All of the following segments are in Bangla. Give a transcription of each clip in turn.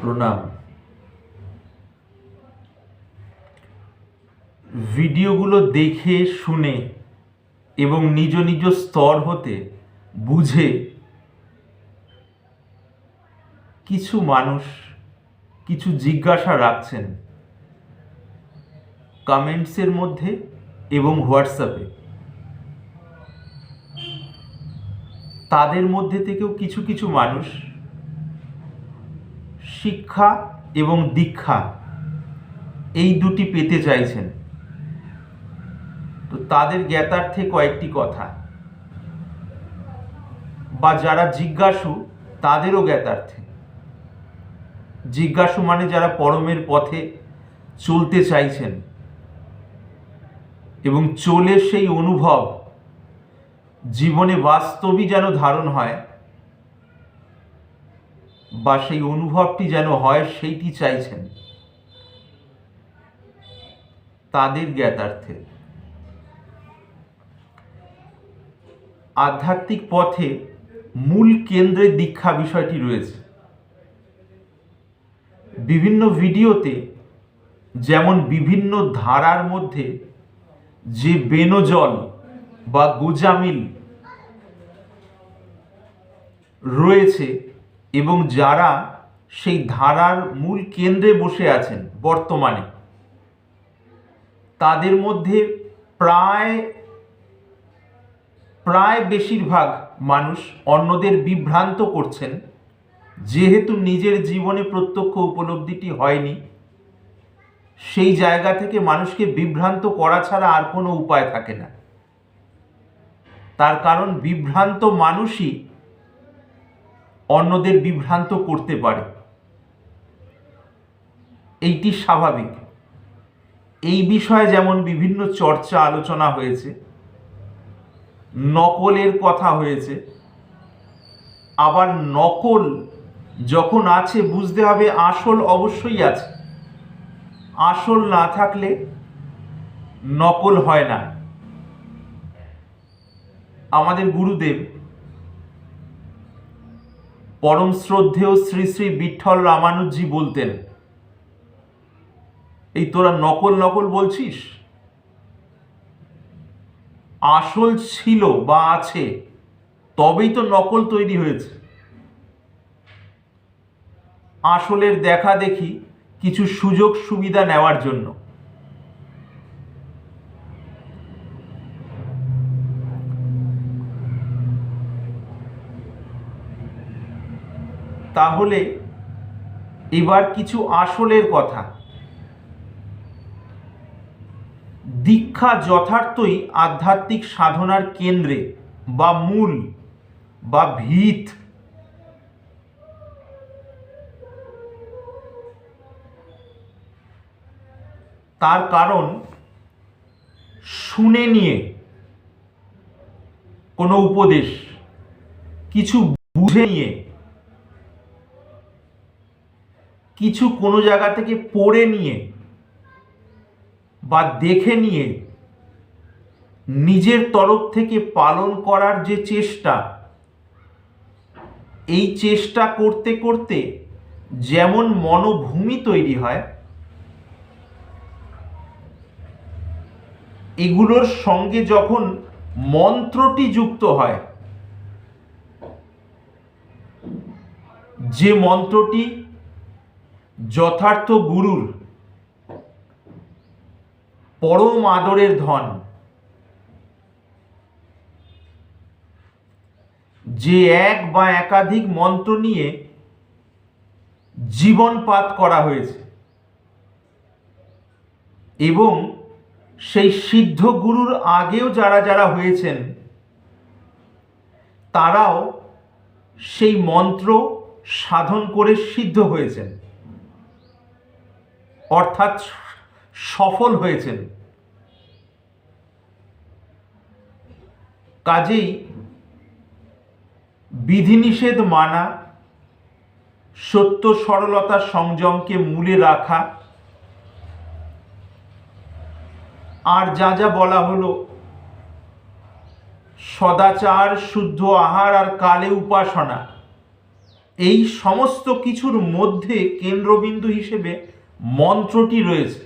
প্রণাম। ভিডিওগুলো দেখে, শুনে এবং নিজ নিজ স্তর হতে বুঝে কিছু মানুষ কিছু জিজ্ঞাসা রাখছেন কমেন্টসের মধ্যে এবং হোয়াটসঅ্যাপে। তাদের মধ্যে থেকেও কিছু কিছু মানুষ শিক্ষা এবং দীক্ষা এই দুটি পেতে চাইছেন। তো তাদের জ্ঞাতার্থে কয়েকটি কথা। বা যারা জিজ্ঞাসু, তাদেরও জ্ঞাতার্থে। জিজ্ঞাসু মানে যারা পরমের পথে চলতে চাইছেন। এবং চলে সেই অনুভব জীবনে বাস্তবই যেন ধারণ হয় বা সেই অনুভবটি যেন হয় সেইটি চাইছেন। তাদের জ্ঞাতার্থে। আধ্যাত্মিক পথে মূল কেন্দ্রে দীক্ষা বিষয়টি রয়েছে। বিভিন্ন ভিডিওতে যেমন বিভিন্ন ধারার মধ্যে যে বেনজল বা গোজামিল রয়েছে এবং যারা সেই ধারার মূল কেন্দ্রে বসে আছেন বর্তমানে, তাদের মধ্যে প্রায় প্রায় বেশিরভাগ মানুষ অন্যদের বিভ্রান্ত করছেন, যেহেতু নিজের জীবনে প্রত্যক্ষ উপলব্ধিটি হয়নি। সেই জায়গা থেকে মানুষকে বিভ্রান্ত করা ছাড়া আর কোনো উপায় থাকে না। তার কারণ বিভ্রান্ত মানুষই অন্যদের বিভ্রান্ত করতে পারে। এইটি স্বাভাবিক। এই বিষয়ে যেমন বিভিন্ন চর্চা আলোচনা হয়েছে, নকলের কথা হয়েছে, আবার নকল যখন আছে বুঝতে হবে আসল অবশ্যই আছে। আসল না থাকলে নকল হয় না। আমাদের গুরুদেব পরম শ্রদ্ধেয় শ্রী শ্রী বিঠল রামানুজি বলতেন, এই তোরা নকল নকল বলছিস? আসল ছিল বা আছে, তবেই তো নকল তৈরি হয়েছে। আসলের দেখা দেখি কিছু সুযোগ সুবিধা নেওয়ার জন্য। তাহলে এবার কিছু আসলের কথা। দীক্ষা যথার্থই আধ্যাত্মিক সাধনার কেন্দ্রে বা মূল বা ভিত। তার কারণ শুনে নিয়ে কোনো উপদেশ, কিছু বুঝে নিয়ে কিছু কোনো জায়গা থেকে পড়ে নিয়ে বা দেখে নিয়ে নিজের তরফ থেকে পালন করার যে চেষ্টা, এই চেষ্টা করতে করতে যেমন মনোভূমি তৈরি হয়, এগুলোর সঙ্গে যখন মন্ত্রটি যুক্ত হয়, যে মন্ত্রটি যথার্থ গুরুর পরম আদরের ধন। যে এক বা একাধিক মন্ত্র নিয়ে জীবনপাত করা হয়েছে এবং সেই সিদ্ধ গুরুর আগেও যারা যারা হয়েছেন, তারাও সেই মন্ত্র সাধন করে সিদ্ধ হয়েছেন। অর্থাৎ সফল হয়েছেন। কাজেই বিধিনিষেধ মানা, সত্য সরলতা সংযমকে মূলে রাখা, আর যা যা বলা হলো, সদাচার, শুদ্ধ আহার আর কালে উপাসনা, এই সমস্ত কিছুর মধ্যে কেন্দ্রবিন্দু হিসেবে মন্ত্রটি রয়েছে,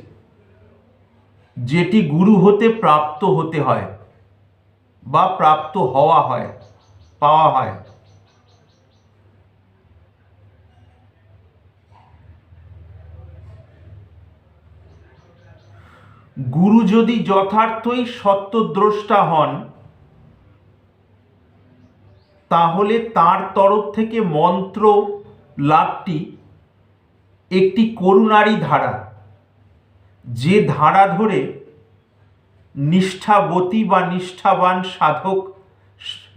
যেটি গুরু হতে প্রাপ্ত হতে হয় বা প্রাপ্ত হওয়া হয়, পাওয়া হয়। গুরু যদি যথার্থই সত্যদ্রষ্টা হন, তাহলে তার তরফ থেকে মন্ত্র লাভটি একটি করুণারী ধারা। যে ধারা ধরে নিষ্ঠাবতী বা নিষ্ঠাবান সাধক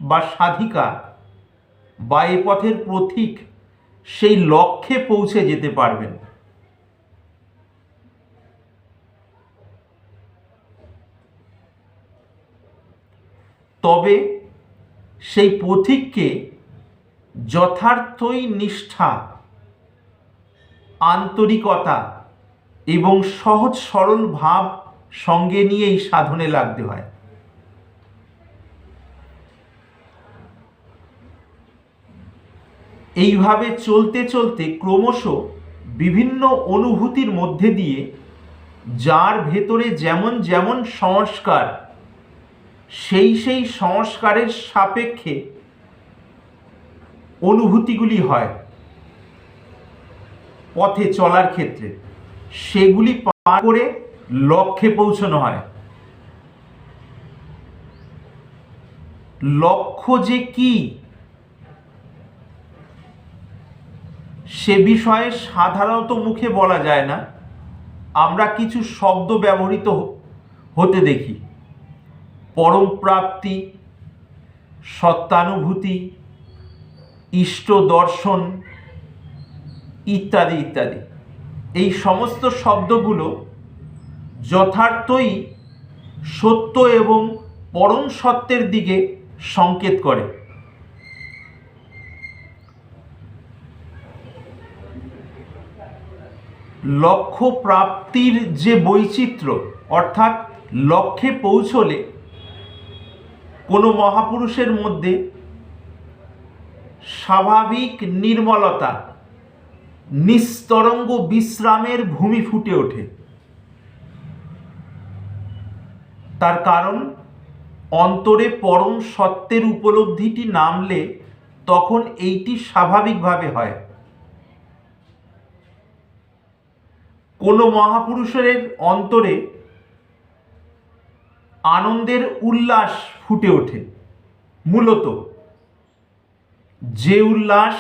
বা সাধিকা বা এ পথের প্রতীক সেই লক্ষ্যে পৌঁছে যেতে পারবেন। তবে সেই পথিককে যথার্থই নিষ্ঠা আন্তরিকতা এবং সহজ সরল ভাব সঙ্গে নিয়ে এই সাধনে লাগতে হয়। এইভাবে চলতে চলতে ক্রমশ বিভিন্ন অনুভূতির মধ্যে দিয়ে যার ভেতরে যেমন যেমন সংস্কার, সেই সেই সংস্কারের সাপেক্ষে অনুভূতিগুলি হয়। পথে চলার ক্ষেত্রে, সেগুলি পার করে লক্ষ্যে পৌঁছানো হয়। লক্ষ্য যে কি, সে বিষয়ে সাধারণত মুখে বলা যায় না। আমরা কিছু শব্দ ব্যবহৃত হতে দেখি। পরম প্রাপ্তি সত্যানুভূতি ইষ্ট দর্শন ইত্যাদি ইত্যাদি। এই সমস্ত শব্দগুলো যথার্থই সত্য এবং পরম সত্যের দিকে সংকেত করে। লক্ষ্য প্রাপ্তির যে বৈচিত্র্য, অর্থাৎ লক্ষ্যে পৌঁছলে কোনো মহাপুরুষের মধ্যে স্বাভাবিক নির্মলতা নিস্তরঙ্গ বিশ্রামের ভূমি ফুটে ওঠে। তার কারণ, অন্তরে পরম সত্যের উপলব্ধিটি নামলে তখন এইটি স্বাভাবিকভাবে হয়। কোনো মহাপুরুষের অন্তরে আনন্দের উল্লাস ফুটে ওঠে। মূলত, যে উল্লাস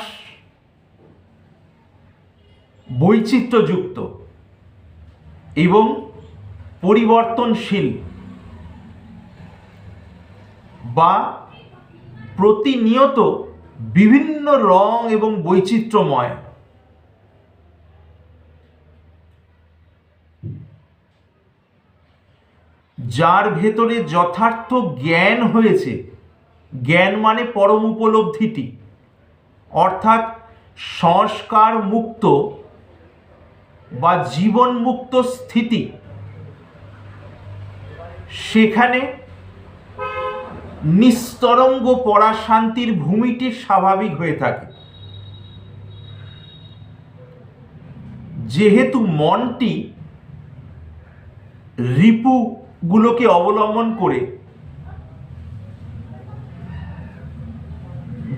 বৈচিত্র্যযুক্ত এবং পরিবর্তনশীল বা প্রতিনিয়ত বিভিন্ন রং এবং বৈচিত্র্যময়। যার ভেতরে যথার্থ জ্ঞান হয়েছে, জ্ঞান মানে পরম উপলব্ধিটি, অর্থাৎ সংস্কার মুক্ত বা জীবন মুক্ত স্থিতি, সেখানে নিস্তরঙ্গ পড়া শান্তির ভূমিটি স্বাভাবিক হয়ে থাকে। যেহেতু মনটি রিপুগুলোকে অবলম্বন করে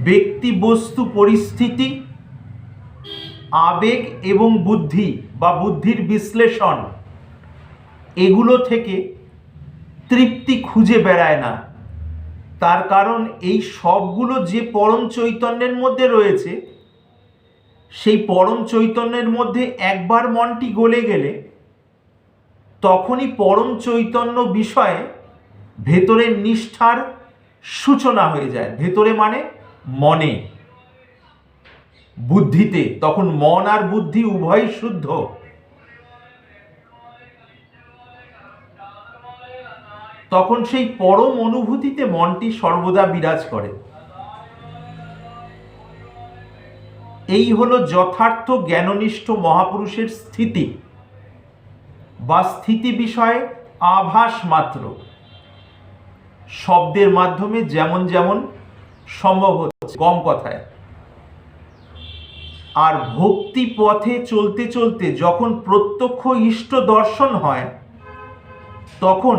ব্যক্তি বস্তু পরিস্থিতি, আবেগ এবং বুদ্ধি বা বুদ্ধির বিশ্লেষণ, এগুলো থেকে তৃপ্তি খুঁজে বেড়ায় না। তার কারণ এই সবগুলো যে পরম চৈতন্যের মধ্যে রয়েছে, সেই পরম চৈতন্যের মধ্যে একবার মনটি গলে গেলে তখনই পরম চৈতন্য বিষয়ে ভেতরের নিষ্ঠার সূচনা হয়ে যায়। ভেতরে মানে মনে। বুদ্ধিতে, তখন মন আর বুদ্ধি উভয়ই শুদ্ধ। তখন সেই পরম অনুভূতিতে মনটি সর্বদা বিরাজ করে। এই হলো যথার্থ জ্ঞাননিষ্ঠ মহাপুরুষের স্থিতি, বা স্থিতি বিষয়ে আভাস মাত্র। শব্দের মাধ্যমে যেমন যেমন সম্ভব হচ্ছে কম কথায়। আর ভক্তি পথে চলতে চলতে যখন প্রত্যক্ষ ইষ্ট দর্শন হয়, তখন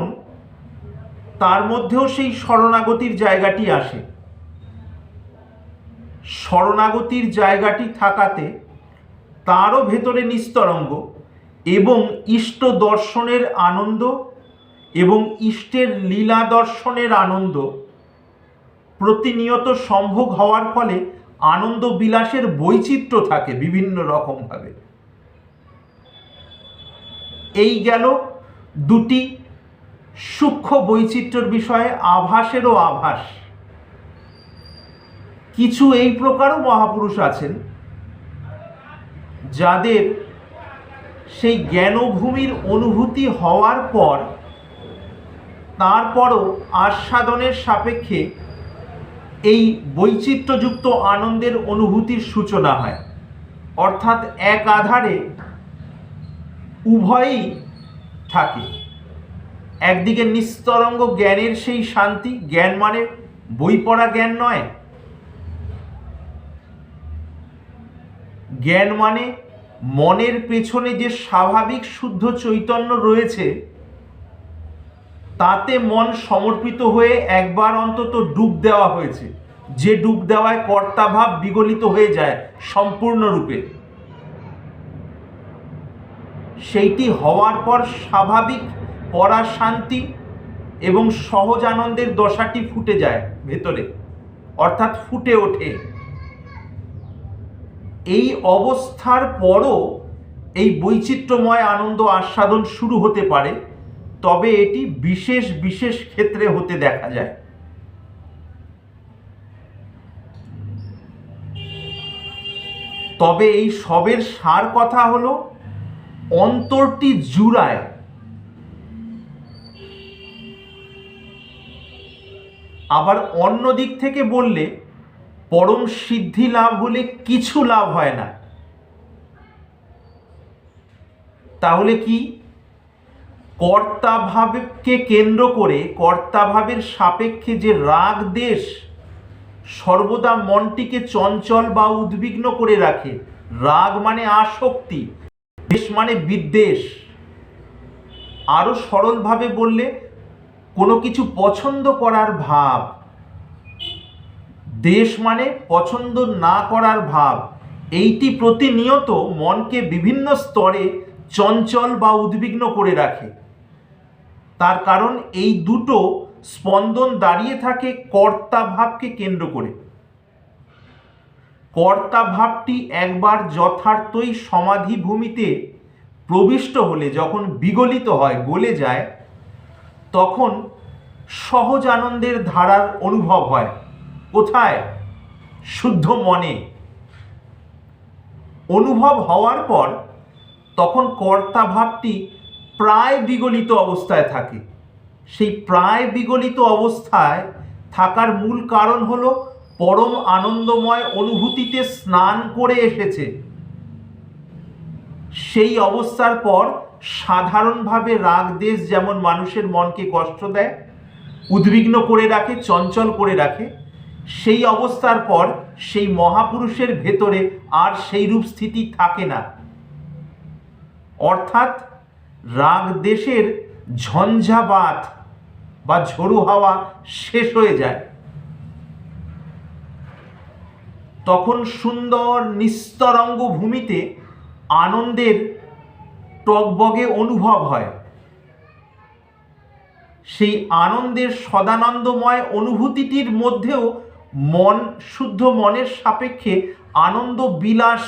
তার মধ্যেও সেই শরণাগতির জায়গাটি আসে। শরণাগতির জায়গাটি থাকাতে তারও ভেতরে নিস্তরঙ্গ এবং ইষ্ট দর্শনের আনন্দ এবং ইষ্টের লীলা দর্শনের আনন্দ প্রতিনিয়ত সম্ভোগ হওয়ার ফলে আনন্দ বিলাসের বৈচিত্র্য থাকে বিভিন্ন রকমভাবে। এই গেল দুটি সূক্ষ্ম বৈচিত্র্যের বিষয়ে আভাসেরও আভাস। কিছু এই প্রকারও মহাপুরুষ আছেন, যাদের সেই জ্ঞানভূমির অনুভূতি হওয়ার পর তারপরও আস্বাদনের সাপেক্ষে এই বৈচিত্র্যযুক্ত আনন্দের অনুভূতির সূচনা হয়। অর্থাৎ এক আধারে উভয়ই থাকে। একদিকে নিস্তরঙ্গ জ্ঞানের সেই শান্তি, জ্ঞান মানে বই পড়া জ্ঞান নয়। জ্ঞান মানে মনের পেছনে যে স্বাভাবিক শুদ্ধ চৈতন্য রয়েছে তাতে মন সমর্পিত হয়ে একবার অন্তত ডুব দেওয়া হয়েছে। যে ডুব দেওয়ায় কর্তাভাব বিগলিত হয়ে যায় সম্পূর্ণরূপে। সেইটি হওয়ার পর স্বাভাবিক পড়া শান্তি এবং সহজ আনন্দের দশাটি ফুটে যায় ভেতরে, অর্থাৎ ফুটে ওঠে। এই অবস্থার পরও এই বৈচিত্র্যময় আনন্দ আস্বাদন শুরু হতে পারে। তবে এটি বিশেষ বিশেষ ক্ষেত্রে হতে দেখা যায়। তবে এই সবের সার কথা হলো, অন্তরটি জুড়ায়। আবার অন্য দিক থেকে বললে, পরম সিদ্ধি লাভ হলে কিছু লাভ হয় না। তাহলে কি? কর্তাভাবকে কেন্দ্র করে, কর্তাভাবের সাপেক্ষে যে রাগ দেশ সর্বদা মনটিকে চঞ্চল বা উদ্বিগ্ন করে রাখে। রাগ মানে আসক্তি, দেশ মানে বিদ্বেষ। আরও সরলভাবে বললে, কোনো কিছু পছন্দ করার ভাব। দেশ মানে পছন্দ না করার ভাব। এইটি প্রতিনিয়ত মনকে বিভিন্ন স্তরে চঞ্চল বা উদ্বিগ্ন করে রাখে। তার কারণ এই দুটো স্পন্দন দাঁড়িয়ে থাকে কর্তা ভাবকে কেন্দ্র করে। কর্তা ভাবটি একবার যথার্থই সমাধি ভূমিতে প্রবিষ্ট হলে, যখন বিগলিত হয়, গলে যায়, তখন সহজ আনন্দের ধারার অনুভব হয়, কোথায়? শুদ্ধ মনে। অনুভব হওয়ার পর, তখন কর্তা ভাবটি প্রায় বিগলিত অবস্থায় থাকে। সেই প্রায় বিগলিত অবস্থায় থাকার মূল কারণ হলো পরম আনন্দময় অনুভূতিতে স্নান করে এসেছে। সেই অবস্থার পর সাধারণভাবে রাগ দেশ যেমন মানুষের মনকে কষ্ট দেয়, উদ্বিগ্ন করে রাখে, চঞ্চল করে রাখে, সেই অবস্থার পর সেই মহাপুরুষের ভেতরে আর সেই রূপ স্থিতি থাকে না। অর্থাৎ রাগ দেশের ঝঞ্ঝাবাত বা ঝোড়ো হাওয়া শেষ হয়ে যায়। তখন সুন্দর নিস্তরঙ্গ ভূমিতে আনন্দের টকবগে অনুভব হয়। সেই আনন্দের সদানন্দময় অনুভূতিটির মধ্যেও মন, শুদ্ধ মনের সাপেক্ষে আনন্দ বিলাস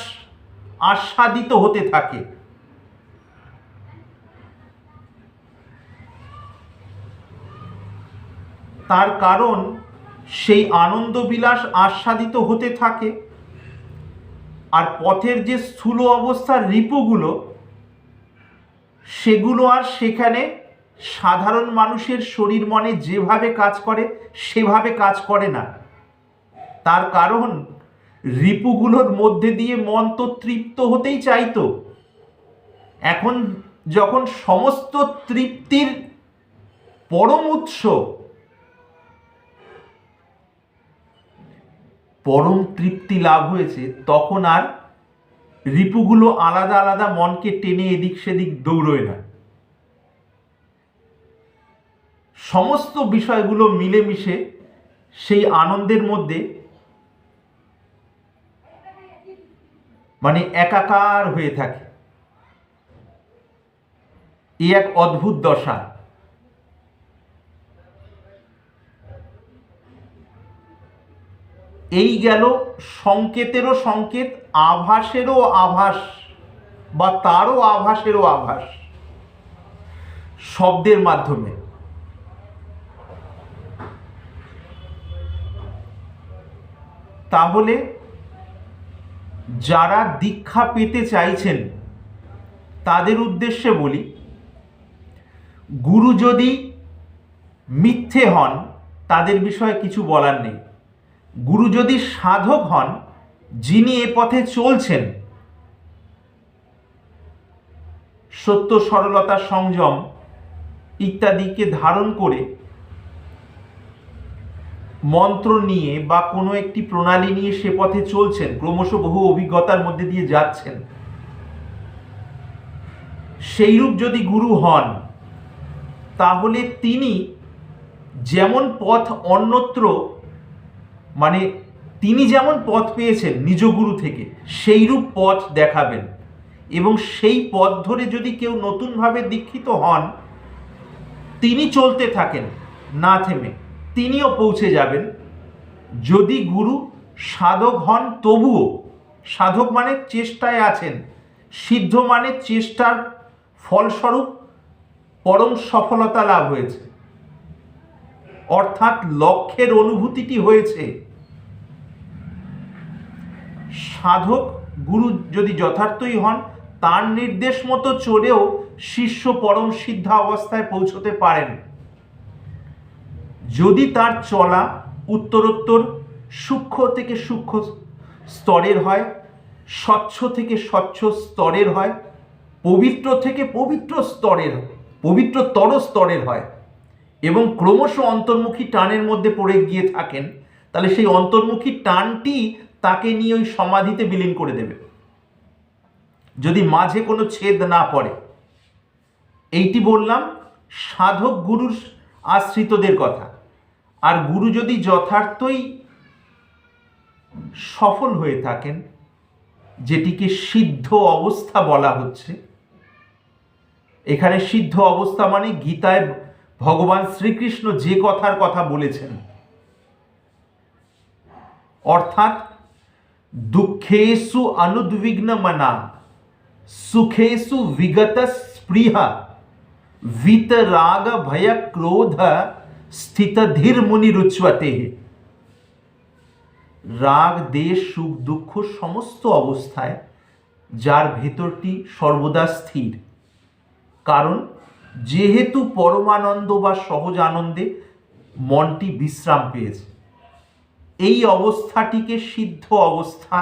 আস্বাদিত হতে থাকে। তার কারণ সেই আনন্দ বিলাস আস্বাদিত হতে থাকে। আর পথের যে স্থূল অবস্থার রিপুগুলো, সেগুলো আর সেখানে সাধারণ মানুষের শরীর মনে যেভাবে কাজ করে, সেভাবে কাজ করে না। তার কারণ, রিপুগুলোর মধ্যে দিয়ে মন তো তৃপ্ত হতেই চাইতো। এখন যখন সমস্ত তৃপ্তির পরম উৎস পরম তৃপ্তি লাভ হয়েছে, তখন আর রিপুগুলো আলাদা আলাদা মনকে টেনে এদিক সেদিক দৌড়োয় না। সমস্ত বিষয়গুলো মিলেমিশে সেই আনন্দের মধ্যে মানে একাকার হয়ে থাকে। এ এক অদ্ভুত দশা। এই গেল সংকেতেরও সংকেত, আভাসেরও আভাস বা তারও আভাসেরও আভাস। শব্দের মাধ্যমে। তাহলে যারা দীক্ষা পেতে চাইছেন, তাদের উদ্দেশ্যে বলি, গুরু যদি মিথ্যে হন, তাদের বিষয়ে কিছু বলার নেই। গুরু যদি সাধক হন, যিনি এ পথে চলছেন, সত্য সরলতা সংযম ইত্যাদিকে ধারণ করে মন্ত্র নিয়ে বা কোনো একটি প্রণালী নিয়ে সে পথে চলছেন, ক্রমশ বহু অভিজ্ঞতার মধ্যে দিয়ে যাচ্ছেন, সেইরূপ যদি গুরু হন, তাহলে তিনি যেমন পথ অন্যত্র মানে তিনি যেমন পথ পেয়েছেন নিজ গুরু থেকে, সেইরূপ পথ দেখাবেন। এবং সেই পথ ধরে যদি কেউ নতুনভাবে দীক্ষিত হন, তিনি চলতে থাকেন, না থেমে। তিনিও পৌঁছে যাবেন। যদি গুরু সাধক হন, তবুও। সাধক মানে চেষ্টায় আছেন। সিদ্ধ মানে চেষ্টার ফলস্বরূপ পরম সফলতা লাভ হয়েছে। অর্থাৎ লক্ষ্যের অনুভূতিটি হয়েছে। সাধক গুরু যদি যথার্থই হন, তার নির্দেশ মতো চলেও শিষ্য পরম সিদ্ধা অবস্থায় পৌঁছতে পারেন। যদি তার চলা উত্তরোত্তর সূক্ষ্ম থেকে সূক্ষ্ম স্তরের হয়, স্বচ্ছ থেকে স্বচ্ছ স্তরের হয়, পবিত্র থেকে পবিত্র স্তরের পবিত্রতর স্তরের হয় এবং ক্রমশ অন্তর্মুখী টানের মধ্যে পড়ে গিয়ে থাকেন, তাহলে সেই অন্তর্মুখী টানটি তাকে নিয়ে ওই সমাধিতে বিলীন করে দেবে। যদি মাঝে কোনো ছেদ না পড়ে। এইটি বললাম, সাধক গুরুর আশ্রিতদের কথা। আর গুরু যদি যথার্থই সফল হয়ে থাকেন, যেটিকে সিদ্ধ অবস্থা বলা হচ্ছে, এখানে সিদ্ধ অবস্থা মানে গীতায় ভগবান শ্রীকৃষ্ণ যে কথার কথা বলেছেন, অর্থাৎ দুঃখেসু অনুদ্বিগ্ন মনা সুখেসু বিগত স্পৃহা বিতরাগ ভয় ক্রোধ স্থিত ধীর মুনি রুচ্বতে রাগ, দেশ, সুখ, দুঃখ সমস্ত অবস্থায় যার ভেতরটি সর্বদা স্থির। কারণ যেহেতু পরমানন্দ বা সহজ আনন্দে মনটি বিশ্রাম পেয়েছে, এই অবস্থাটিকে সিদ্ধ অবস্থা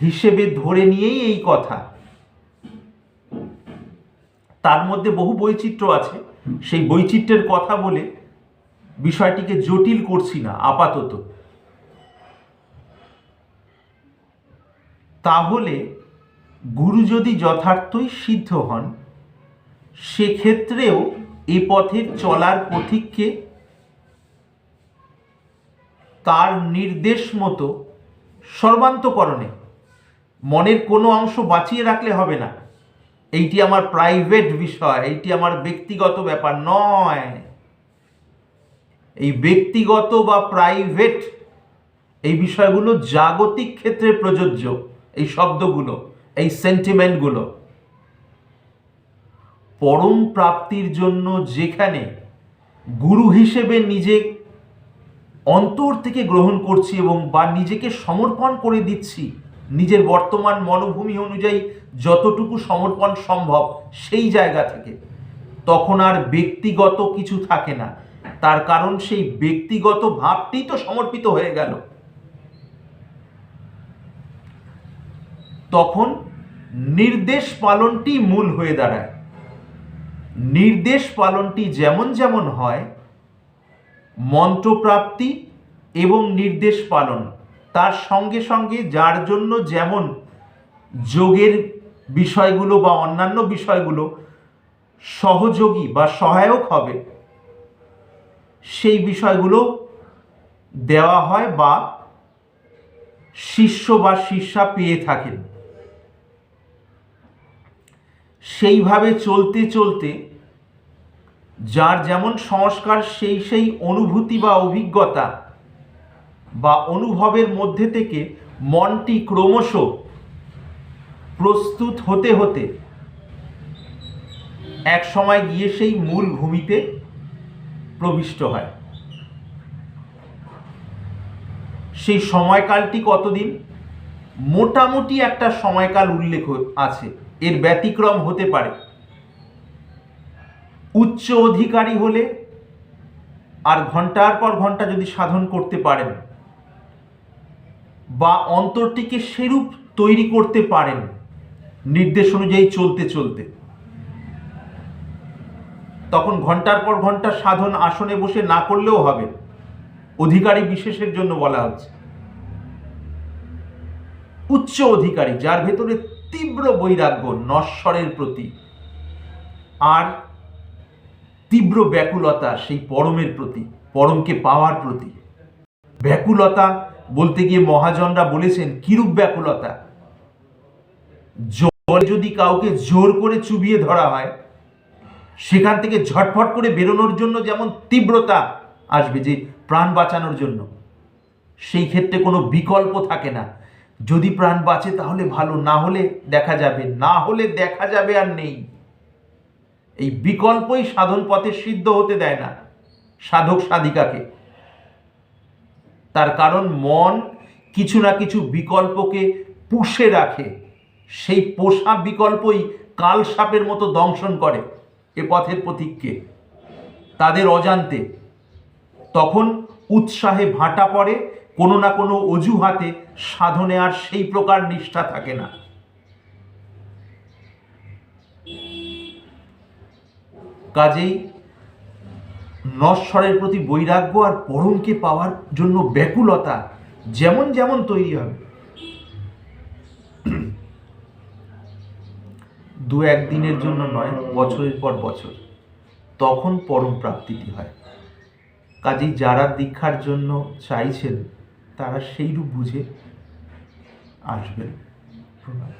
হিসেবে ধরে নিয়েই এই কথা। তার মধ্যে বহু বৈচিত্র্য আছে। সেই বৈচিত্র্যের কথা বলে বিষয়টিকে জটিল করছি না, আপাতত। তাহলে গুরু যদি যথার্থই সিদ্ধ হন, সেক্ষেত্রেও এ পথের চলার পথিককে তার নির্দেশ মতো সর্বান্তকরণে, মনের কোনো অংশ বাঁচিয়ে রাখলে হবে না। এইটি আমার প্রাইভেট বিষয়, এইটি আমার ব্যক্তিগত ব্যাপার নয়। এই ব্যক্তিগত বা প্রাইভেট এই বিষয়গুলো জাগতিক ক্ষেত্রে প্রযোজ্য, এই শব্দগুলো। এই সেন্টিমেন্টগুলো পরম প্রাপ্তির জন্য যেখানে গুরু হিসেবে নিজে অন্তর থেকে গ্রহণ করছি এবং বা নিজেকে সমর্পণ করে দিচ্ছি, নিজের বর্তমান মনোভূমি অনুযায়ী যতটুকু সমর্পণ সম্ভব সেই জায়গা থেকে, তখন আর ব্যক্তিগত কিছু থাকে না। তার কারণ সেই ব্যক্তিগত ভাবটি তো সমর্পিত হয়ে গেল। তখন নির্দেশ পালনটি মূল হয়ে দাঁড়ায়। নির্দেশ পালনটি যেমন যেমন হয়, মন্ত্রপ্রাপ্তি এবং নির্দেশ পালন তার সঙ্গে সঙ্গে যার জন্য যেমন যোগের বিষয়গুলো বা অন্যান্য বিষয়গুলো সহযোগী বা সহায়ক হবে, সেই বিষয়গুলো দেওয়া হয় বা শিষ্য বা শিষ্যা পেয়ে থাকেন। সেইভাবে চলতে চলতে যার যেমন সংস্কার, সেই সেই অনুভূতি বা অভিজ্ঞতা বা অনুভবের মধ্যে থেকে মনটি ক্রমশ প্রস্তুত হতে হতে এক সময় গিয়ে সেই মূল ভূমিতে প্রবিষ্ট হয়। সেই সময়কালটি কতদিন? মোটামুটি একটা সময়কাল উল্লেখ আছে। এর ব্যতিক্রম হতে পারে। উচ্চ অধিকারী হলে আর ঘণ্টার পর ঘণ্টা যদি সাধন করতে পারেন বা অন্তরটিকে সেরূপ তৈরি করতে পারেন নির্দেশ অনুযায়ী চলতে চলতে। তখন ঘণ্টার পর ঘণ্টা সাধন আসনে বসে না করলেও হবে। অধিকারী বিশেষের জন্য বলা হচ্ছে। উচ্চ অধিকারী, যার ভেতরে তীব্র বৈরাগ্য, নশ্বরের প্রতি। আর তীব্র ব্যাকুলতা, সেই পরমের প্রতি, পরমকে পাওয়ার প্রতি। ব্যাকুলতা বলতে গিয়ে মহাজনরা বলেছেন, কিরূপ ব্যাকুলতা? জল যদি কাউকে জোর করে চুবিয়ে ধরা হয়, সেখান থেকে ঝটফট করে বেরোনোর জন্য যেমন তীব্রতা আসবে যে প্রাণ বাঁচানোর জন্য, সেই ক্ষেত্রে কোনো বিকল্প থাকে না। যদি প্রাণ বাঁচে তাহলে ভালো, না হলে দেখা যাবে, না হলে দেখা যাবে আর নেই। এই বিকল্পই সাধন পথে সিদ্ধ হতে দেয় না সাধক সাধিকাকে। তার কারণ মন কিছু না কিছু বিকল্পকে পুষে রাখে। সেই পোষা বিকল্পই কাল সাপের মতো দংশন করে এ পথের প্রতীককে। তাদের অজান্তে তখন উৎসাহে ভাটা পড়ে কোনো না কোনো অজুহাতে সাধনে আর সেই প্রকার নিষ্ঠা থাকে না। কাজেই নশ্বরের প্রতি বৈরাগ্য আর পরমকে পাওয়ার জন্য ব্যাকুলতা যেমন যেমন তৈরি হবে, দু একদিনের জন্য নয়, বছরের পর বছর, তখন পরম প্রাপ্তিটি হয়। কাজেই যারা দীক্ষার জন্য চাইছেন তারা সেইরূপ বুঝে আসবেন। প্রণাম